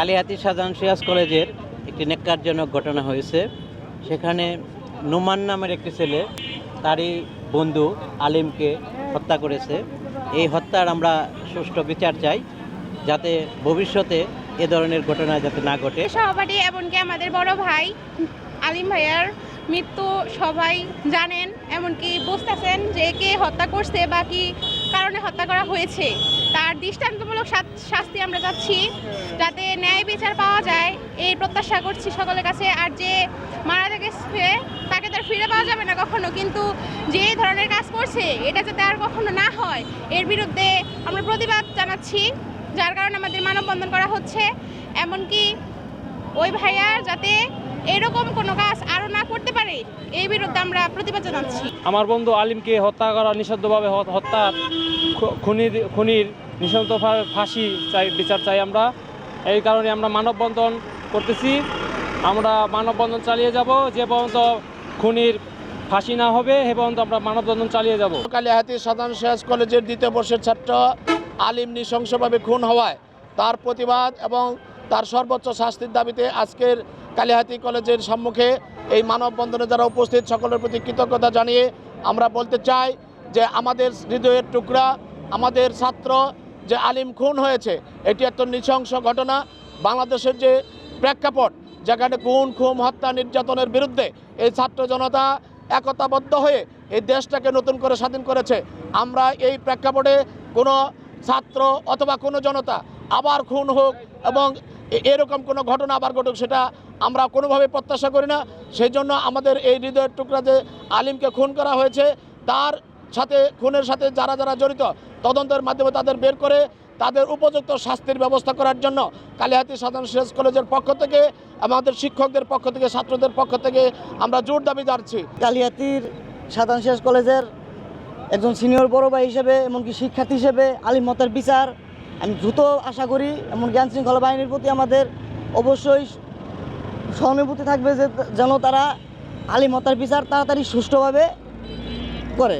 কালিহাতি সাজান সিরাজ কলেজের একটি নেককারজনক ঘটনা হয়েছে। সেখানে নোমান নামের একটি ছেলে, তারই বন্ধু আলিমকে হত্যা করেছে। এই হত্যার আমরা সুষ্ঠু বিচার চাই, যাতে ভবিষ্যতে এ ধরনের ঘটনা যাতে না ঘটে। সহপাঠী এমনকি আমাদের বড় ভাই আলিম ভাইয়ার মৃত্যু সবাই জানেন, এমনকি বুঝতেছেন যে কে হত্যা করছে বা কি কারণে হত্যা করা হয়েছে। তার দৃষ্টান্তমূলক শাস্তি আমরা চাচ্ছি যাতে ন্যায় বিচার পাওয়া যায়, এই প্রত্যাশা করছি সকলের কাছে। আর যে মারা গেছে, তাকে তার ফিরে পাওয়া যাবে না কখনো। কিন্তু যে ধরনের কাজ করছে, এটা যাতে আর কখনো না হয়, এর বিরুদ্ধে আমরা প্রতিবাদ জানাচ্ছি, যার কারণে আমাদের মানববন্ধন করা হচ্ছে। এমনকি ওই ভাইয়ার যাতে এরকম কোনো কাজ আরও না করতে পারে এই বিরুদ্ধে আমরা প্রতিবাদ জানাচ্ছি। আমার বন্ধু আলিমকে হত্যা করা নিষিদ্ধভাবে হত্যা খুনির খুনির নিঃশব্দ ফাঁসি চাই, বিচার চাই আমরা। এই কারণে আমরা মানববন্ধন করতেছি। আমরা মানববন্ধন চালিয়ে যাব, যে পর্যন্ত খুনির ফাঁসি না হবে, সে পর্যন্ত আমরা মানববন্ধন চালিয়ে যাব। কালিহাতি সাধারণ সিরাজ কলেজের দ্বিতীয় বর্ষের ছাত্র আলিম নৃশংসভাবে খুন হওয়ায় তার প্রতিবাদ এবং তার সর্বোচ্চ শাস্তির দাবিতে আজকের কালিহাতি কলেজের সম্মুখে এই মানববন্ধনে যারা উপস্থিত, সকলের প্রতি কৃতজ্ঞতা জানিয়ে আমরা বলতে চাই যে আমাদের হৃদয়ের টুকরা আমাদের ছাত্র যে আলিম খুন হয়েছে, এটি একটা নৃশংস ঘটনা। বাংলাদেশের যে প্রেক্ষাপট, যেখানে খুন, খুম, হত্যা, নির্যাতনের বিরুদ্ধে এই ছাত্র জনতা একতাবদ্ধ হয়ে এই দেশটাকে নতুন করে স্বাধীন করেছে। আমরা এই প্রেক্ষাপটে কোনো ছাত্র অথবা কোনো জনতা আবার খুন হোক এবং এরকম কোনো ঘটনা আবার ঘটুক, সেটা আমরা কোনোভাবে প্রত্যাশা করি না। সেই জন্য আমাদের এই হৃদয়ের টুকরা যে আলিমকে খুন করা হয়েছে, তার সাথে, খুনের সাথে যারা যারা জড়িত, তদন্তের মাধ্যমে তাদের বের করে তাদের উপযুক্ত শাস্তির ব্যবস্থা করার জন্য কালিহাতি সাধারণ সিরাজ কলেজের পক্ষ থেকে, আমাদের শিক্ষকদের পক্ষ থেকে, ছাত্রদের পক্ষ থেকে আমরা জোর দাবি জানাচ্ছি কালিয়াতির সাধারণ শেষ কলেজের একজন সিনিয়র বড় ভাই হিসেবে, এমনকি শিক্ষার্থী হিসেবে আলিম মতের বিচার। আমি দ্রুত আশা করি, এমন জ্ঞান শৃঙ্খলা বাহিনীর প্রতি আমাদের অবশ্যই সহানুভূতি থাকবে যে, যেন তারা আলিম মতের বিচার তাড়াতাড়ি সুষ্ঠুভাবে করে।